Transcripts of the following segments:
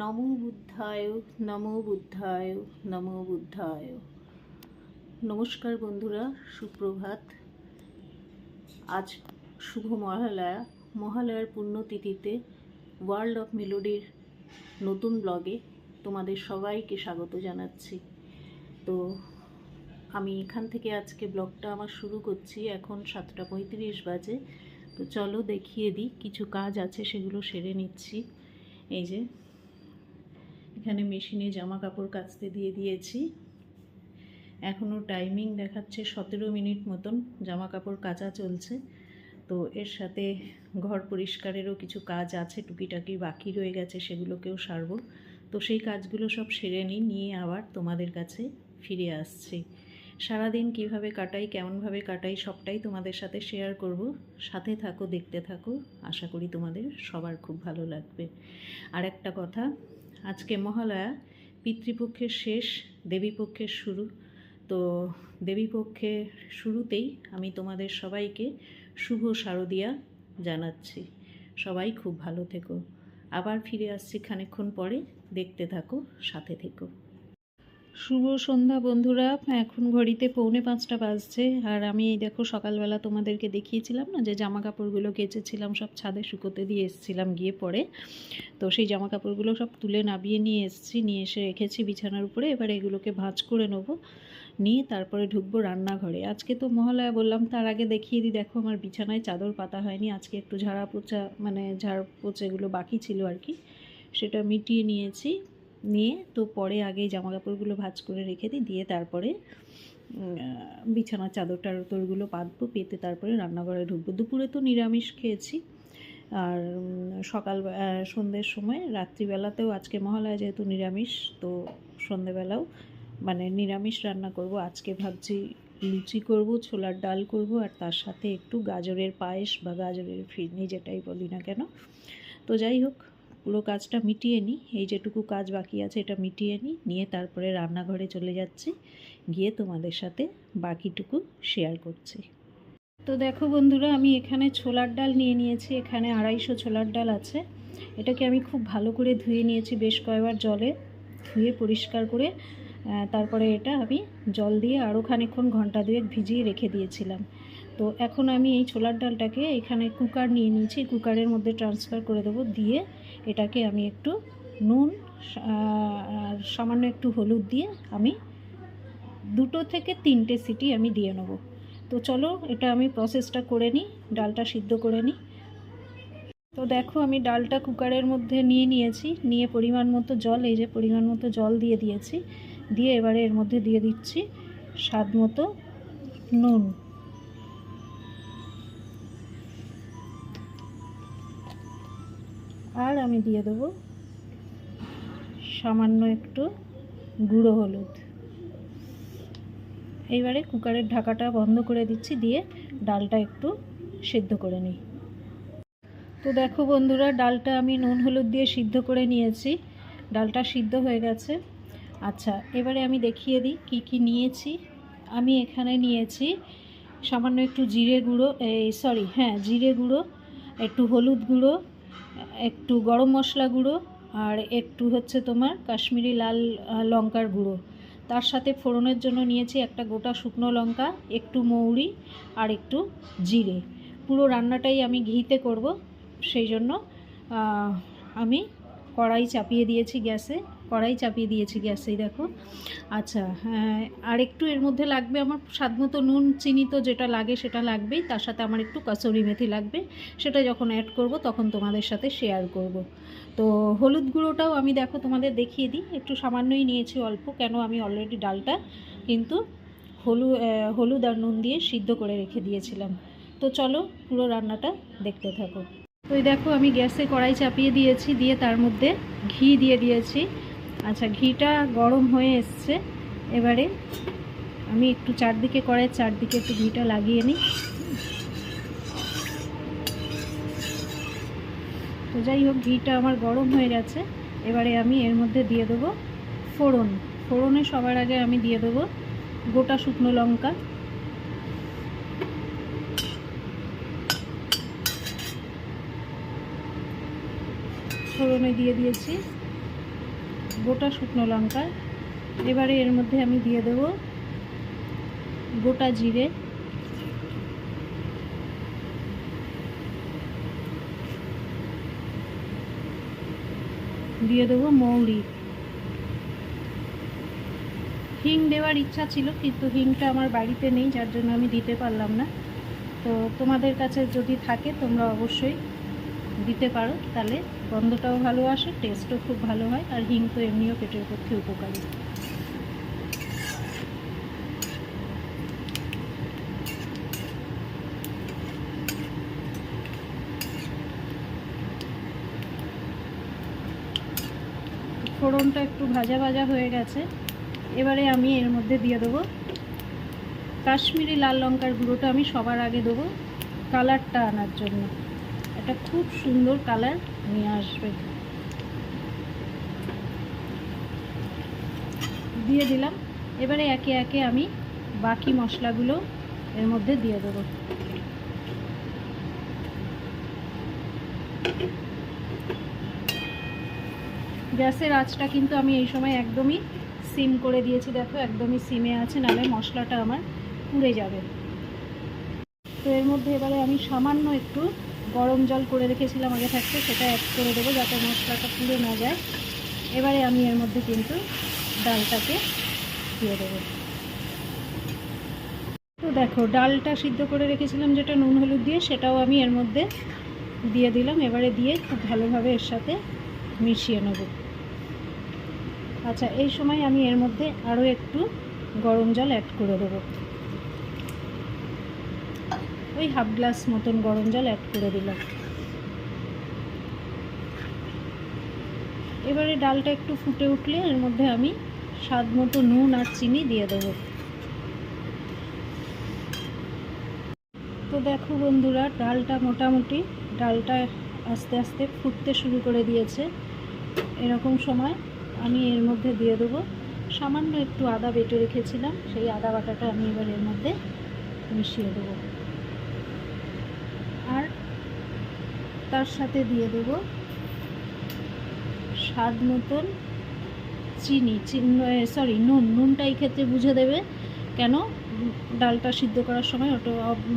নমো বুদ্ধায় নমো বুদ্ধায় নমো বুদ্ধায়। নমস্কার বন্ধুরা, সুপ্রভাত। আজ শুভ মহালয়া, মহালয়ার পুণ্যতিথিতে ওয়ার্ল্ড অফ মেলোডির নতুন ব্লগে তোমাদের সবাইকে স্বাগত জানাচ্ছি। তো আমি এখান থেকে আজকে ব্লগটা আমার শুরু করছি, এখন সাতটা পঁয়ত্রিশ বাজে। তো চলো দেখিয়ে দিই, কিছু কাজ আছে সেগুলো সেরে নিচ্ছি। এই যে এখানে মেশিনে জামা কাপড় কাচতে দিয়ে দিয়েছি। এখনও টাইমিং দেখাচ্ছে সতেরো মিনিট মতন জামা কাপড় কাচা চলছে। তো এর সাথে ঘর পরিষ্কারেরও কিছু কাজ আছে, টুকিটাকি বাকি রয়ে গেছে, সেগুলোকেও সারবো। তো সেই কাজগুলো সব সেরে নিই, নিয়ে আবার তোমাদের কাছে ফিরে আসছি। সারাদিন কীভাবে কাটাই, কেমনভাবে কাটাই, সবটাই তোমাদের সাথে শেয়ার করব। সাথে থাকো, দেখতে থাকো। আশা করি তোমাদের সবার খুব ভালো লাগবে। আর একটা কথা আজকে মহালয়া, পিতৃপক্ষের শেষ, দেবীপক্ষের শুরু। তো দেবীপক্ষের শুরুতেই আমি তোমাদের সবাইকে শুভ শারদিয়া জানাচ্ছি। সবাই খুব ভালো থেকো। আবার ফিরে আসছি খানিক্ষণ পরে। দেখতে থাকো, সাথে থেকো। শুভ সন্ধ্যা বন্ধুরা। এখন ঘড়িতে পৌনে পাঁচটা বাজছে। আর আমি এই দেখো সকালবেলা তোমাদেরকে দেখিয়েছিলাম না, যে জামা কাপড়গুলো কেচেছিলাম, সব ছাদে শুকোতে দিয়ে এসেছিলাম গিয়ে পরে। তো সেই জামা কাপড়গুলো সব তুলে নাবিয়ে নিয়ে এসেছি, নিয়ে এসে রেখেছি বিছানার উপরে। এবার এগুলোকে ভাঁজ করে নেব। নিয়ে তারপরে ঢুকবো রান্নাঘরে। আজকে তো মহালয়া বললাম, তার আগে দেখিয়ে দিই। দেখো আমার বিছানায় চাদর পাতা হয়নি। আজকে একটু ঝাড়া পোচা মানে ঝাড় পোচাগুলো বাকি ছিল আর কি, সেটা মিটিয়ে নিয়েছি। নিয়ে তো পরে আগে জামা কাপড়গুলো ভাজ করে রেখে দিই, দিয়ে তারপরে বিছানার চাদর টাদরগুলো পাতবো, পেতে তারপরে রান্নাঘরে ঢুকবো। দুপুরে তো নিরামিষ খেয়েছি। আর সকাল সন্ধ্যের সময়, রাত্রিবেলাতেও আজকে মহালয়া যেহেতু নিরামিষ, তো সন্ধেবেলাও মানে নিরামিষ রান্না করব। আজকে ভাবছি লুচি করব, ছোলার ডাল করব, আর তার সাথে একটু গাজরের পায়েস বা গাজরের ফিরনি যেটাই বলি না কেন। তো যাই হোক পুরো কাজটা মিটিয়ে নিই। এই যেটুকু কাজ বাকি আছে এটা মিটিয়ে নিই, নিয়ে তারপরে রান্নাঘরে চলে যাচ্ছি। গিয়ে তোমাদের সাথে বাকিটুকু শেয়ার করছি। তো দেখো বন্ধুরা, আমি এখানে ছোলার ডাল নিয়ে নিয়েছি। এখানে আড়াইশো ছোলার ডাল আছে। এটাকে আমি খুব ভালো করে ধুয়ে নিয়েছি বেশ কয়েকবার জলে। ধুয়ে পরিষ্কার করে তারপরে এটা আমি জল দিয়ে আরও খানিক্ষণ ঘণ্টা দুয়েক ভিজিয়ে রেখে দিয়েছিলাম। তো এখন আমি এই ছোলার ডালটাকে এখানে কুকার নিয়ে নিয়েছি। কুকারের মধ্যে ট্রান্সফার করে দেবো। দিয়ে এটাকে আমি একটু নুন আর সামান্য একটু হলুদ দিয়ে আমি দুটো থেকে তিনটে সিটি আমি দিয়ে নেব। তো চলো, এটা আমি প্রসেসটা করে নিই, ডালটা সিদ্ধ করে নিই। তো দেখো, আমি ডালটা কুকারের মধ্যে নিয়ে নিয়েছি, নিয়ে পরিমাণ মতো জল, এই যে পরিমাণ মতো জল দিয়ে দিয়েছি। দিয়ে এবারে এর মধ্যে দিয়ে দিচ্ছি স্বাদ মতো নুন। আর আমি দিয়ে দেবো সামান্য একটু গুঁড়ো হলুদ। এইবারে কুকারের ঢাকাটা বন্ধ করে দিচ্ছি, দিয়ে ডালটা একটু সিদ্ধ করে নিই। তো দেখো বন্ধুরা, ডালটা আমি নুন হলুদ দিয়ে সিদ্ধ করে নিয়েছি। ডালটা সিদ্ধ হয়ে গেছে। আচ্ছা এবারে আমি দেখিয়ে দিই কি কি নিয়েছি। আমি এখানে নিয়েছি সামান্য একটু জিরে গুঁড়ো, এই সরি হ্যাঁ জিরে গুঁড়ো, একটু হলুদ গুঁড়ো একটু গরম মশলা গুঁড়ো আর একটু হচ্ছে তোমার কাশ্মীরি লাল লঙ্কার গুঁড়ো। তার সাথে ফোড়নের জন্য নিয়েছি একটা গোটা শুকনো লঙ্কা, একটু মৌরি আর একটু জিরে। পুরো রান্নাটাই আমি ঘিতে করব, সেই জন্য আমি কড়াই চাপিয়ে দিয়েছি গ্যাসে। কড়াই চাপিয়ে দিয়েছি গ্যাসেই, দেখো। আচ্ছা হ্যাঁ আর একটু এর মধ্যে লাগবে আমার স্বাদ মতো নুন, চিনি তো যেটা লাগে সেটা লাগবেই, তার সাথে আমার একটু কাসুরি মেথি লাগবে, সেটা যখন অ্যাড করব তখন তোমাদের সাথে শেয়ার করব। তো হলুদ গুঁড়োটাও আমি দেখো তোমাদের দেখিয়ে দিই, একটু সামান্যই নিয়েছি অল্প, কেন আমি অলরেডি ডালটা কিন্তু হলু হলুদ আর নুন দিয়ে সিদ্ধ করে রেখে দিয়েছিলাম। তো চলো পুরো রান্নাটা দেখতে থাকো। তো দেখো আমি গ্যাসে কড়াই চাপিয়ে দিয়েছি, দিয়ে তার মধ্যে ঘি দিয়ে দিয়েছি। আচ্ছা ঘিটা গরম হয়ে এসছে। এবারে আমি একটু চারদিকে কড়াই চারদিকে একটু ঘিটা লাগিয়ে নিই। তো যাই হোক, ঘিটা আমার গরম হয়ে গেছে। এবারে আমি এর মধ্যে দিয়ে দেবো ফোড়ন। ফোড়নে সবার আগে আমি দিয়ে দেবো গোটা শুকনো লঙ্কা। ফোড়নে দিয়ে দিয়েছি। গোটা শুকনো লঙ্কা। এবারে এর মধ্যে আমি দিয়ে দেবো গোটা জিরে। দিয়ে দেবো মৌরি। হিং দেওয়ার ইচ্ছা ছিল, কিন্তু হিংটা আমার বাড়িতে নেই, যার জন্য আমি দিতে পারলাম না। তো তোমাদের কাছে যদি থাকে, তোমরা অবশ্যই দিতে পারো, তাহলে গন্ধটাও ভালো আসে টেস্টও খুব ভালো হয়, আর হিং তো এমনিও পেটের পক্ষে উপকারী। ফোড়নটা একটু ভাজা ভাজা হয়ে গেছে। এবারে আমি এর মধ্যে দিয়ে দেবো কাশ্মীরি লাল লঙ্কার গুঁড়োটা আমি সবার আগে দেবো কালারটা আনার জন্য। এটা খুব সুন্দর কালার নিয়ে আসবে। দিয়ে দিলাম। এবারে একে একে আমি বাকি মশলাগুলো এর মধ্যে দিয়ে দেবো। গ্যাসের আঁচটা কিন্তু আমি এই সময় একদমই সিম করে দিয়েছি। দেখো, একদমই সিমে আছে, নাহলে মশলাটা আমার পুড়ে যাবে। তো এর মধ্যে এবারে আমি সামান্য একটু গরম জল করে রেখেছিলাম আগে থাকতে, সেটা অ্যাড করে দেবো যাতে মশলাটা পুড়ে না যায়। এবারে আমি এর মধ্যে কিন্তু ডালটাকে দিয়ে দেবো। তো দেখো, ডালটা সিদ্ধ করে রেখেছিলাম যেটা নুন হলুদ দিয়ে, সেটাও আমি এর মধ্যে দিয়ে দিলাম। এবারে দিয়ে খুব ভালোভাবে এর সাথে মিশিয়ে নেব। আচ্ছা এই সময় আমি এর মধ্যে আরও একটু গরম জল অ্যাড করে দেবো। ওই হাফ গ্লাস মতন গরম জল অ্যাড করে দিলাম। এবারে ডালটা একটু ফুটে উঠলে এর মধ্যে আমি স্বাদ মতো নুন আর চিনি দিয়ে দেবো। তো দেখো বন্ধুরা, ডালটা মোটামুটি, ডালটা আস্তে আস্তে ফুটতে শুরু করে দিয়েছে। এরকম সময় আমি এর মধ্যে দিয়ে দেবো। সামান্য একটু আদা বেটে রেখেছিলাম, সেই আদা বাটাটা আমি এবার এর মধ্যে মিশিয়ে দেবো আর তার সাথে দিয়ে দেবো স্বাদ মতন চিনি সরি নুন। নুনটা এই ক্ষেত্রে বুঝে দেবে কেন ডালটা সিদ্ধ করার সময় ওটা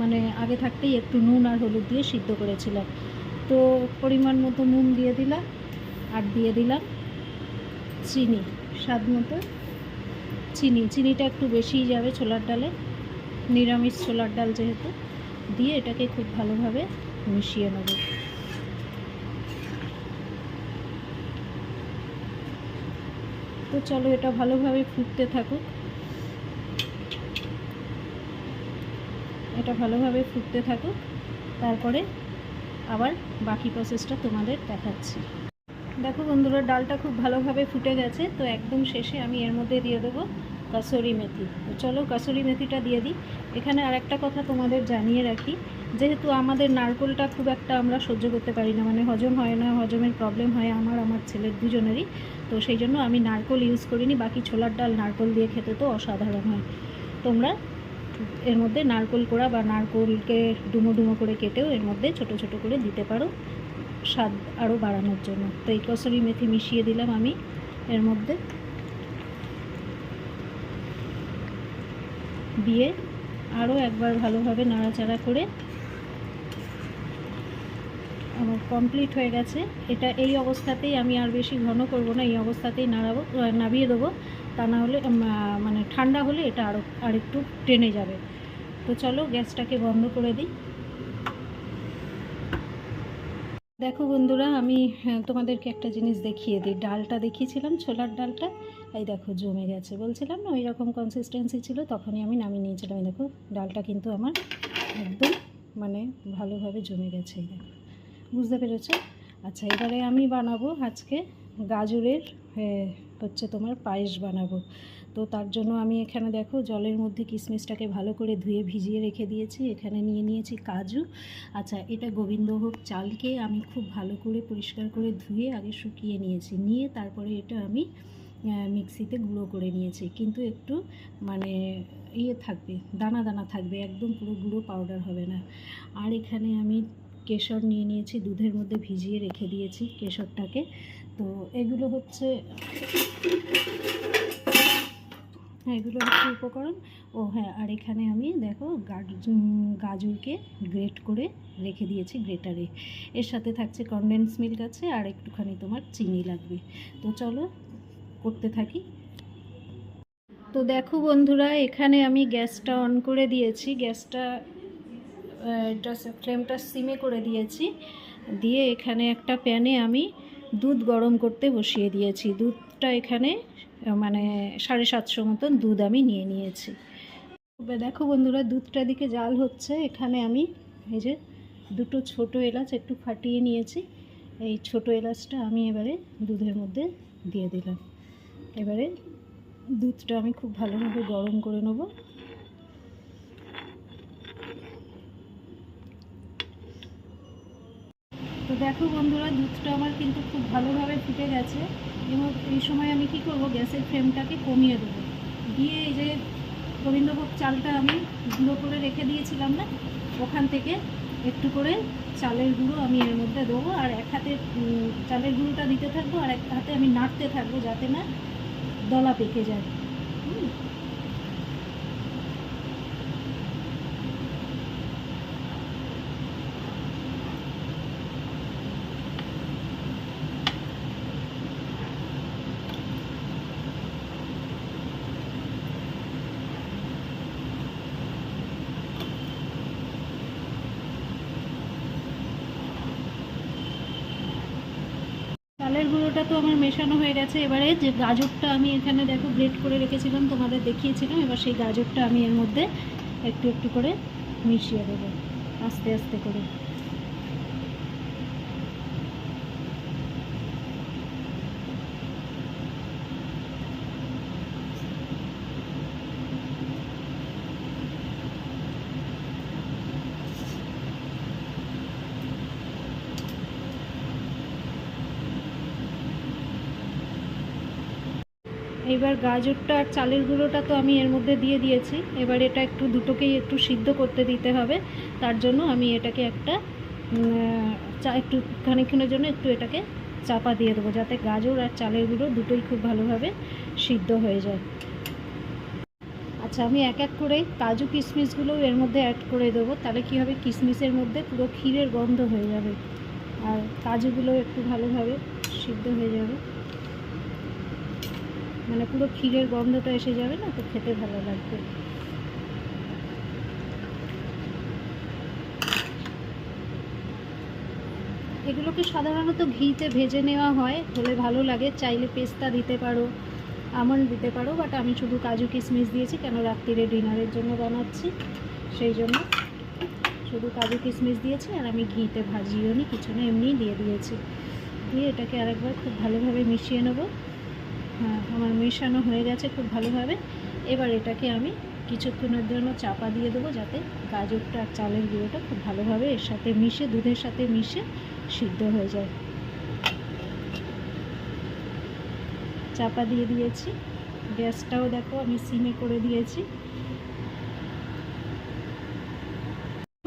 মানে আগে থাকতেই একটু নুন আর হলুদ দিয়ে সিদ্ধ করেছিলাম। তো পরিমাণ মতো নুন দিয়ে দিলাম আর দিয়ে দিলাম চিনি, স্বাদ মতো চিনি। চিনিটা একটু বেশিই যাবে ছোলার ডালে, নিরামিষ ছোলার ডাল যেহেতু, দিয়ে এটাকে খুব ভালোভাবে মিশিয়ে নেব। তো চলো এটা ভালোভাবে ফুটতে থাকুক। এটা ভালোভাবে ফুটতে থাকুক। তারপরে আবার বাকি প্রসেসটা তোমাদের দেখাচ্ছি। দেখো বন্ধুরা, ডালটা খুব ভালোভাবে ফুটে গেছে, তো একদম শেষে আমি এর মধ্যে দিয়ে দেবো কাসুরি মেথি। তো চলো কাসুরি মেথিটা দিয়ে দিই। এখানে আর একটা কথা তোমাদের জানিয়ে রাখি। যেহেতু আমাদের নারকোলটা খুব একটা আমরা সহ্য করতে পারি না মানে হজম হয় না, হজমের প্রবলেম হয় আমার আমার ছেলের দুজনেরই। তো সেই জন্য আমি নারকোল ইউজ করিনি, বাকি ছোলার ডাল নারকোল দিয়ে খেতে তো অসাধারণ হয়। তোমরা এর মধ্যে নারকোল কোড়া বা নারকোলকে ডুমো ডুমো করে কেটেও এর মধ্যে ছোট ছোট করে দিতে পারো স্বাদ আরও বাড়ানোর জন্য। তো এই কসরি মেথি মিশিয়ে দিলাম আমি এর মধ্যে। দিয়ে আরও একবার ভালোভাবে নাড়াচাড়া করে আমার কমপ্লিট হয়ে গেছে। এটা এই অবস্থাতেই আমি আর বেশি ঘন করব না, এই অবস্থাতেই নাড়াবো, নাবিয়ে দেবো। তা না হলে মানে ঠান্ডা হলে এটা আরও আরেকটু টেনে যাবে। তো চলো গ্যাসটাকে বন্ধ করে দিই। দেখো বন্ধুরা, আমি তোমাদেরকে একটা জিনিস দেখিয়ে দিই। ডালটা দেখিয়েছিলাম, ছোলার ডালটা। এই দেখো জমে গেছে। বলছিলাম না ওই রকম কনসিস্টেন্সি ছিল, তখনই আমি নামিয়ে নিয়েছিলাম। এই দেখো, ডালটা কিন্তু আমার একদম মানে ভালোভাবে জমে গেছে, এই দেখো। বুঝতে পেরেছ? আচ্ছা এবারে আমি বানাবো আজকে গাজরের হচ্ছে তোমার পায়েস বানাবো। তো তার জন্য আমি এখানে দেখো, জলের মধ্যে কিশমিশটাকে ভালো করে ধুয়ে ভিজিয়ে রেখে দিয়েছি। এখানে নিয়ে নিয়েছি কাজু। আচ্ছা এটা গোবিন্দভোগ চালকে আমি খুব ভালো করে পরিষ্কার করে ধুয়ে আগে শুকিয়ে নিয়েছি। নিয়ে তারপরে এটা আমি মিক্সিতে গুঁড়ো করে নিয়েছি। কিন্তু একটু মানে ইয়ে থাকবে, দানা দানা থাকবে, একদম পুরো গুঁড়ো পাউডার হবে না। আর এখানে আমি কেশর নিয়ে নিয়েছি, দুধের মধ্যে ভিজিয়ে রেখে দিয়েছি কেশরটাকে। তো এগুলো হচ্ছে হ্যাঁ এগুলো হচ্ছে উপকরণ। ও হ্যাঁ আর এখানে আমি দেখো গাজ- গাজরকে গ্রেট করে রেখে দিয়েছি গ্রেটারে এর সাথে থাকছে কনডেন্স মিল্ক আছে আর একটুখানি তোমার চিনি লাগবে। তো চলো করতে থাকি। তো দেখো বন্ধুরা, এখানে আমি গ্যাসটা অন করে দিয়েছি। গ্যাসটা এটা ফ্লেমটা সিমে করে দিয়েছি। দিয়ে এখানে একটা প্যানে আমি দুধ গরম করতে বসিয়ে দিয়েছি। দুধটা এখানে মানে সাড়ে সাতশো মতন দুধ আমি নিয়ে নিয়েছি। দেখো বন্ধুরা, দুধটা দিকে জাল হচ্ছে। এখানে আমি এই যে দুটো ছোট এলাচ একটু ফাটিয়ে নিয়েছি। এই ছোট এলাচটা আমি এবারে দুধের মধ্যে দিয়ে দিলাম। এবারে দুধটা আমি খুব ভালোভাবে গরম করে নেব। তো দেখো বন্ধুরা, দুধটা আমার কিন্তু খুব ভালোভাবে ফুটে গেছে। এবং এই সময় আমি কি করব, গ্যাসের ফ্লেমটাকে কমিয়ে দেবো। দিয়ে এই যে গোবিন্দভোগ চালটা আমি গুঁড়ো করে রেখে দিয়েছিলাম না, ওখান থেকে একটু করে চালের গুঁড়ো আমি এর মধ্যে দেবো। আর এক হাতে চালের গুঁড়োটা দিতে থাকব, আর এক হাতে আমি নাড়তে থাকব যাতে না দলা পেকে যায়। চালের গুঁড়োটা তো আমার মেশানো হয়ে গেছে। এবারে যে গাজরটা আমি এখানে দেখো গ্রেট করে রেখেছিলাম, তোমাদের দেখিয়েছিলাম। এবার সেই গাজরটা আমি এর মধ্যে একটু একটু করে মিশিয়ে দেবো, আস্তে আস্তে করে। এবার গাজরটা আর চালের গুঁড়োটা তো আমি এর মধ্যে দিয়ে দিয়েছি। এবার এটা একটু দুটোকেই একটু সিদ্ধ করতে দিতে হবে। তার জন্য আমি এটাকে একটা চা, একটু খানিক্ষণের জন্য একটু এটাকে চাপা দিয়ে দেবো যাতে গাজর আর চালের গুঁড়ো দুটোই খুব ভালোভাবে সিদ্ধ হয়ে যায়। আচ্ছা আমি এক এক করে কাজু কিশমিশগুলোও এর মধ্যে অ্যাড করে দেবো। তাহলে কী হবে? কিশমিশের মধ্যে পুরো ক্ষীরের গন্ধ হয়ে যাবে। আর কাজুগুলো একটু ভালোভাবে সিদ্ধ হয়ে যাবে। মানে পুরো ক্ষীরের গন্ধটা এসে যাবে না? তো খেতে ভালো লাগবে। এগুলোকে সাধারণত ঘিতে ভেজে নেওয়া হয়। হলে ভালো লাগে। চাইলে পেস্তা দিতে পারো, আমন্ড দিতে পারো, বাট আমি শুধু কাজু কিশমিশ দিয়েছি, কেন রাত্রিরে ডিনারের জন্য বানাচ্ছি। সেই জন্য শুধু কাজু কিশমিশ দিয়েছি, আর আমি ঘিতে ভাজিও নি, কিছু না, এমনিই দিয়ে দিয়েছি। দিয়ে এটাকে আরেকবার খুব ভালোভাবে মিশিয়ে নেব। হ্যাঁ আমার মেশানো হয়ে গেছে খুব ভালোভাবে। এবার এটাকে আমি কিছুক্ষণের জন্য চাপা দিয়ে দেবো যাতে গাজরটা আর চালের গুঁড়োটা খুব ভালোভাবে এর সাথে মিশে, দুধের সাথে মিশে সিদ্ধ হয়ে যায়। চাপা দিয়ে দিয়েছি। গ্যাসটাও দেখো আমি সিমে করে দিয়েছি।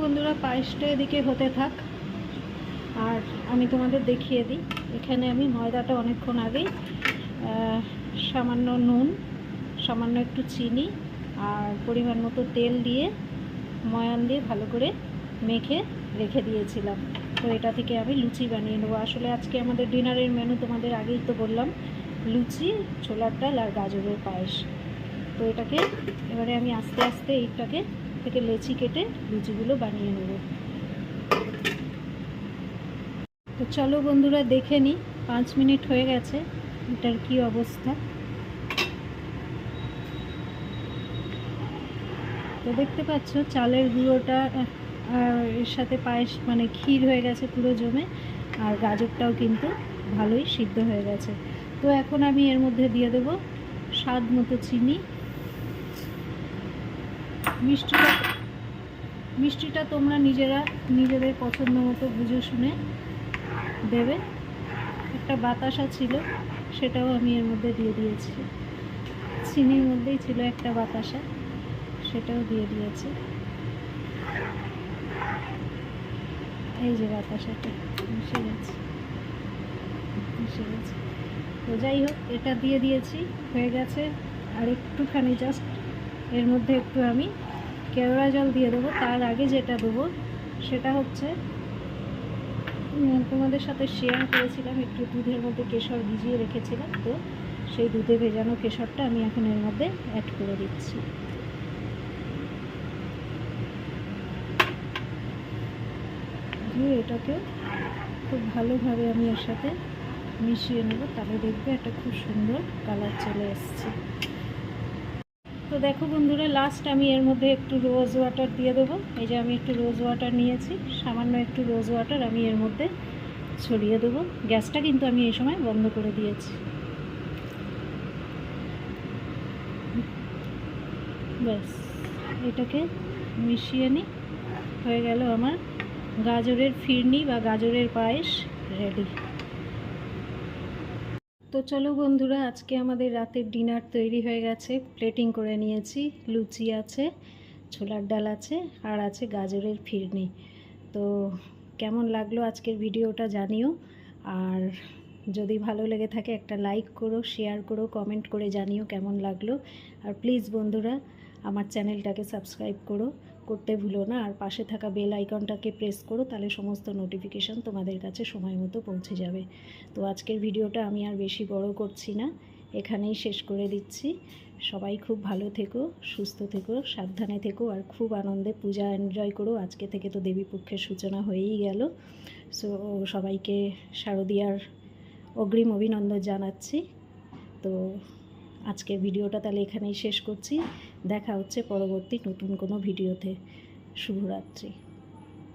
বন্ধুরা, পায়েসটা এদিকে হতে থাক। আর আমি তোমাদের দেখিয়ে দিই। এখানে আমি ময়দাটা অনেকক্ষণ আগেই সামান্য নুন, সামান্য একটু চিনি আর পরিমাণ মতো তেল দিয়ে ময়ান দিয়ে ভালো করে মেখে রেখে দিয়েছিলাম। তো এটা থেকে আমি লুচি বানিয়ে নেব। আসলে আজকে আমাদের ডিনারের মেনু তোমাদের আগেই তো বললাম, লুচি, ছোলার ডাল আর গাজরের পায়েস। তো এটাকে এবারে আমি আস্তে আস্তে এইটাকে থেকে লেচি কেটে লুচিগুলো বানিয়ে নেব। তো চলো বন্ধুরা, দেখে নিই পাঁচ মিনিট হয়ে গেছে। এটার কি অবস্থা? তো দেখতে পাচ্ছ, চালের গুঁড়োটা এর সাথে পায়েস মানে ক্ষীর হয়ে গেছে পুরো জমে, আর গাজরটাও কিন্তু ভালোই সিদ্ধ হয়ে গেছে। তো এখন আমি এর মধ্যে দিয়ে দেব স্বাদ মতো চিনি। মিষ্টিটা মিষ্টিটা তোমরা নিজেরা, নিজেদের পছন্দ মতো বুঝে শুনে দেবে। একটা বাতাসা ছিল। সেটাও আমি এর মধ্যে দিয়ে দিয়েছি। চিনির মধ্যেই ছিল একটা বাতাসা, সেটাও দিয়ে দিয়েছি। এই যে বাতাসাটা, মিশে গেছে। এসে গেছে। তো যাই হোক, এটা দিয়ে দিয়েছি, হয়ে গেছে। আর একটুখানি জাস্ট এর মধ্যে একটু আমি কেওড়া জল দিয়ে দেবো। তার আগে যেটা দেবো, সেটা হচ্ছে তোমাদের সাথে শেয়ার করেছিলাম, একটু দুধের মধ্যে কেশর ভিজিয়ে রেখেছিলাম, তো সেই দুধে ভেজানো কেশরটা আমি এখন এর মধ্যে অ্যাড করে দিচ্ছি। দিয়ে এটাকে খুব ভালোভাবে আমি এর সাথে মিশিয়ে নেব, তাহলে দেখবে একটা খুব সুন্দর কালার চলে এসছে। তো দেখো বন্ধুরা লাস্ট আমি এর মধ্যে একটু রোজ ওয়াটার দিয়ে দেবো। এই যে আমি একটু রোজ ওয়াটার নিয়েছি, সামান্য একটু রোজ ওয়াটার আমি এর মধ্যে ছড়িয়ে দেবো। গ্যাসটা কিন্তু আমি এই সময় বন্ধ করে দিয়েছি। ব্যাস, এটাকে মিশিয়ে নিই হয়ে গেল আমার গাজরের ফিরনি বা গাজরের পায়েস রেডি তো চলো বন্ধুরা, আজকে আমাদের রাতের ডিনার তৈরি হয়ে গেছে। প্লেটিং করে নিয়েছি, লুচি আছে, ছোলার ডাল আছে, আর আছে গাজরের ফিরনি। তো কেমন লাগল আজকের ভিডিওটা জানিও, আর যদি ভালো লেগে থাকে একটা লাইক করো, শেয়ার করো, কমেন্ট করে জানিও কেমন লাগল। আর প্লিজ বন্ধুরা, আমার চ্যানেলটাকে সাবস্ক্রাইব করো। করতে ভুলো না। আর পাশে থাকা বেল আইকনটাকে প্রেস করো, তাহলে সমস্ত নোটিফিকেশান তোমাদের কাছে সময় মতো পৌঁছে যাবে। তো আজকের ভিডিওটা আমি আর বেশি বড় করছি না। এখানেই শেষ করে দিচ্ছি। সবাই খুব ভালো থেকো, সুস্থ থেকো, সাবধানে থেকো, আর খুব আনন্দে পূজা এনজয় করো। আজকে থেকে তো দেবীপক্ষের সূচনা হয়েই গেল। সো সবাইকে শারদীয়ার অগ্রিম অভিনন্দন জানাচ্ছি। তো আজকের ভিডিওটা তাহলে এখানেই শেষ করছি। দেখা হচ্ছে পরবর্তী নতুন কোনো ভিডিওতে। শুভরাত্রি।